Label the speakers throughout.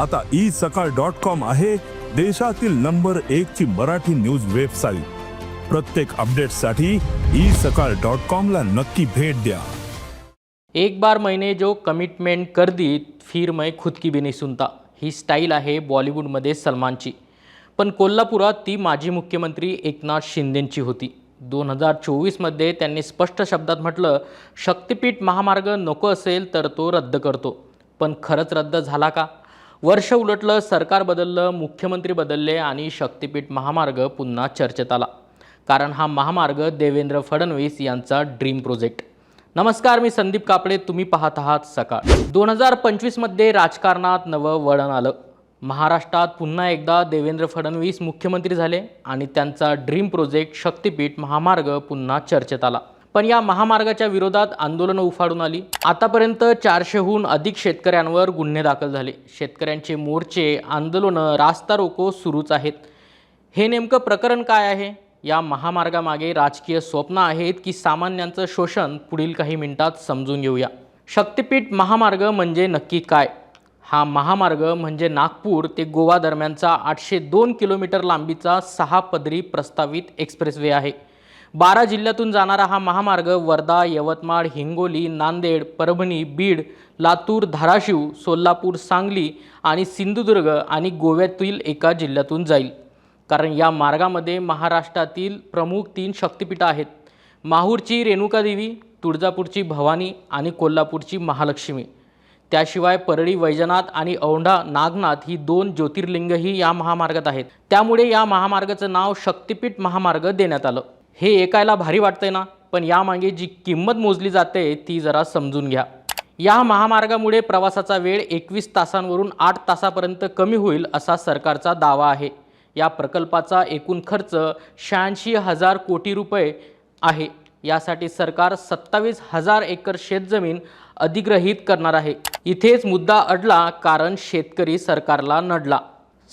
Speaker 1: आता ई सकाळ dot com आहे देशातील नंबर एक ची मराठी न्यूज वेबसाईट. प्रत्येक अपडेटसाठी ई सकाळ डॉट कॉम ला नक्की भेट द्या.
Speaker 2: एक बार मैंने जो कमिटमेंट कर दी फिर मैं खुद की भी नहीं सुनता. ही स्टाईल आहे बॉलिवूडमध्ये सलमानची. पण कोल्हापुरात ती माजी मुख्यमंत्री एकनाथ शिंदेंची होती. दोन हजार चोवीसमध्ये त्यांनी स्पष्ट शब्दात म्हटलं शक्तिपीठ महामार्ग नको असेल तर तो रद्द करतो. पण खरंच रद्द झाला का? वर्ष उलटलं सरकार बदललं मुख्यमंत्री बदलले आणि शक्तिपीठ महामार्ग पुन्हा चर्चेत आला. कारण हा महामार्ग देवेंद्र फडणवीस यांचा ड्रीम प्रोजेक्ट. नमस्कार मी संदीप कापडे तुम्ही पाहत आहात सकाळ. दोन हजार पंचवीसमध्ये राजकारणात नवं वळण आलं. महाराष्ट्रात पुन्हा एकदा देवेंद्र फडणवीस मुख्यमंत्री झाले आणि त्यांचा ड्रीम प्रोजेक्ट शक्तिपीठ महामार्ग पुन्हा चर्चेत आला. पण या महामार्गाच्या विरोधात आंदोलनं उफाडून आली. आतापर्यंत चारशेहून अधिक शेतकऱ्यांवर गुन्हे दाखल झाले. शेतकऱ्यांचे मोर्चे आंदोलनं रास्ता रोको सुरूच आहेत. हे नेमकं प्रकरण काय आहे? या महामार्गामागे राजकीय स्वप्न आहेत की सामान्यांचं शोषण पुढील काही मिनिटात समजून घेऊया. शक्तिपीठ महामार्ग म्हणजे नक्की काय? हा महामार्ग म्हणजे नागपूर ते गोवा दरम्यानचा आठशे दोन किलोमीटर लांबीचा सहा पदरी प्रस्तावित एक्सप्रेसवे आहे. बारा जिल्ह्यातून जाणारा हा महामार्ग वर्धा यवतमाळ हिंगोली नांदेड परभणी बीड लातूर धाराशिव सोलापूर सांगली आणि सिंधुदुर्ग आणि गोव्यातील एका जिल्ह्यातून जाईल. कारण या मार्गामध्ये महाराष्ट्रातील प्रमुख तीन शक्तिपीठं आहेत. माहूरची रेणुकादेवी तुळजापूरची भवानी आणि कोल्हापूरची महालक्ष्मी. त्याशिवाय परळी वैजनाथ आणि औंढा नागनाथ ही दोन ज्योतिर्लिंगही या महामार्गात आहेत. त्यामुळे या महामार्गाचं नाव शक्तिपीठ महामार्ग देण्यात आलं. हे ऐकायला भारी वाटतंय ना पण यामागे जी किंमत मोजली जाते ती जरा समजून घ्या. या महामार्गामुळे प्रवासाचा वेळ एकवीस तासांवरून आठ तासापर्यंत कमी होईल असा सरकारचा दावा आहे. या प्रकल्पाचा एकूण खर्च शहाऐंशी हजार कोटी रुपये आहे. यासाठी सरकार सत्तावीस हजार एकर शेतजमीन अधिग्रहित करणार आहे. इथेच मुद्दा अडला कारण शेतकरी सरकारला नडला.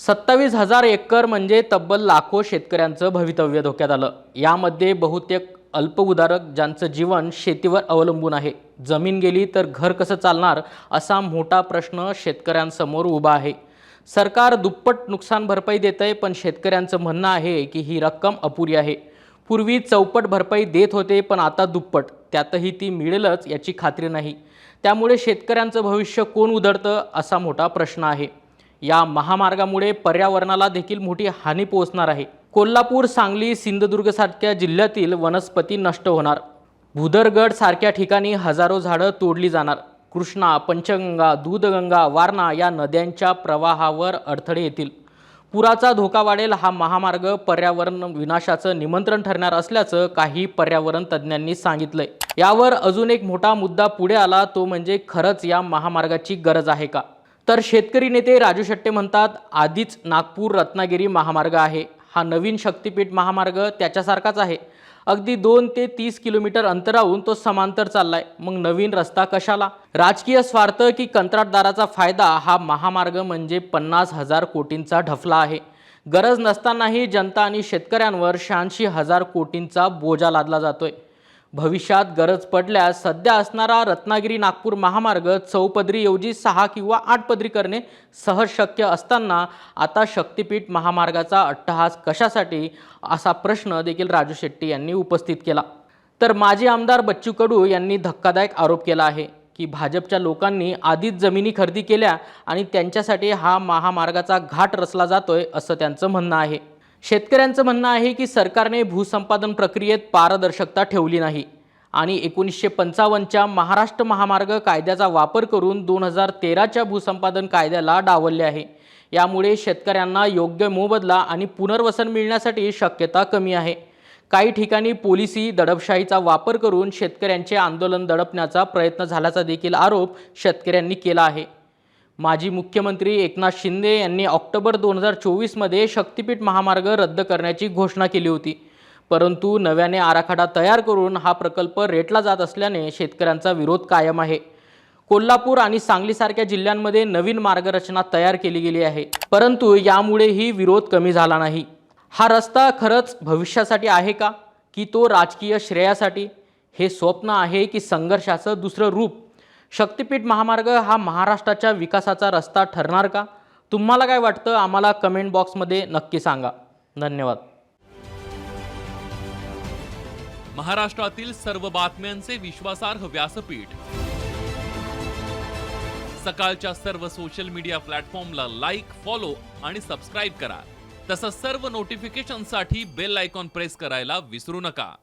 Speaker 2: सत्तावीस हजार एकर म्हणजे तब्बल लाखो शेतकऱ्यांचं भवितव्य धोक्यात आलं. यामध्ये बहुतेक अल्पउदारक ज्यांचं जीवन शेतीवर अवलंबून आहे. जमीन गेली तर घर कसं चालणार असा मोठा प्रश्न शेतकऱ्यांसमोर उभा आहे. सरकार दुप्पट नुकसान भरपाई देत आहे पण शेतकऱ्यांचं म्हणणं आहे की ही रक्कम अपुरी आहे. पूर्वी चौपट भरपाई देत होते पण आता दुप्पट. त्यातही ती मिळेलच याची खात्री नाही. त्यामुळे शेतकऱ्यांचं भविष्य कोण उधळतं असा मोठा प्रश्न आहे. या महामार्गामुळे पर्यावरणाला देखील मोठी हानी पोहोचणार आहे. कोल्हापूर सांगली सिंधुदुर्गसारख्या जिल्ह्यातील वनस्पती नष्ट होणार. भुदरगड सारख्या ठिकाणी हजारो झाडं तोडली जाणार. कृष्णा पंचगंगा दूधगंगा वारणा या नद्यांच्या प्रवाहावर अडथळे येतील. पुराचा धोका वाढेल हा महामार्ग पर्यावरण विनाशाचं निमंत्रण ठरणार असल्याचं काही पर्यावरण तज्ज्ञांनी सांगितलंय. यावर अजून एक मोठा मुद्दा पुढे आला तो म्हणजे खरंच या महामार्गाची गरज आहे का? तर शेतकरी नेते राजू शेट्टे म्हणतात आधीच नागपूर रत्नागिरी महामार्ग आहे. हा नवीन शक्तिपीठ महामार्ग त्याच्यासारखाच आहे. अगदी दोन ते तीस किलोमीटर अंतराहून तो समांतर चाललाय. मग नवीन रस्ता कशाला? राजकीय स्वार्थ की कंत्राटदाराचा फायदा? हा महामार्ग म्हणजे पन्नास हजार कोटींचा ढफला आहे. गरज नसतानाही जनता आणि शेतकऱ्यांवर शहाऐंशी हजार कोटींचा बोजा लादला जातोय. भविष्यात गरज पडल्यास सध्या असणारा रत्नागिरी नागपूर महामार्ग चौपदरीऐवजी सहा किंवा आठ पदरी करणे सहज शक्य असताना आता शक्तिपीठ महामार्गाचा अट्टहास कशासाठी असा प्रश्न देखील राजू शेट्टी यांनी उपस्थित केला. तर माजी आमदार बच्चू कडू यांनी धक्कादायक आरोप केला आहे की भाजपच्या लोकांनी आधीच जमिनी खरेदी केल्या आणि त्यांच्यासाठी हा महामार्गाचा घाट रचला जातोय असं त्यांचं म्हणणं आहे. शेतकऱ्यांचं म्हणणं आहे की सरकारने भूसंपादन प्रक्रियेत पारदर्शकता ठेवली नाही. आणि एकोणीसशे पंचावन्नच्या महाराष्ट्र महामार्ग कायद्याचा वापर करून दोन हजार तेराच्या भूसंपादन कायद्याला डावलले आहे. यामुळे शेतकऱ्यांना योग्य मोबदला आणि पुनर्वसन मिळण्यासाठी शक्यता कमी आहे. काही ठिकाणी पोलिसी दडपशाहीचा वापर करून शेतकऱ्यांचे आंदोलन दडपण्याचा प्रयत्न झाल्याचा देखील आरोप शेतकऱ्यांनी केला आहे. माजी मुख्यमंत्री एकनाथ शिंदे यांनी ऑक्टोबर दोन हजार चोवीसमध्ये शक्तिपीठ महामार्ग रद्द करण्याची घोषणा केली होती. परंतु नव्याने आराखडा तयार करून हा प्रकल्प रेटला जात असल्याने शेतकऱ्यांचा विरोध कायम आहे. कोल्हापूर आणि सांगलीसारख्या जिल्ह्यांमध्ये नवीन मार्गरचना तयार केली गेली आहे. परंतु यामुळेही विरोध कमी झाला नाही. हा रस्ता खरंच भविष्यासाठी आहे का? की तो राजकीय श्रेयासाठी? हे स्वप्न आहे की संघर्षाचं दुसरं रूप शक्तिपीठ महामार्ग हा महाराष्ट्राच्या विकासाचा रस्ता ठरणार का? तुम्हाला काय वाटतं? आम्हाला कमेंट बॉक्समध्ये नक्की सांगा. धन्यवाद.
Speaker 3: महाराष्ट्रातील सर्व बातम्यांचे विश्वासार्ह व्यासपीठ. सकाळच्या सर्व सोशल मीडिया प्लॅटफॉर्मला लाईक फॉलो आणि सबस्क्राईब करा. तसंच सर्व नोटिफिकेशनसाठी बेल आयकॉन प्रेस करायला विसरू नका.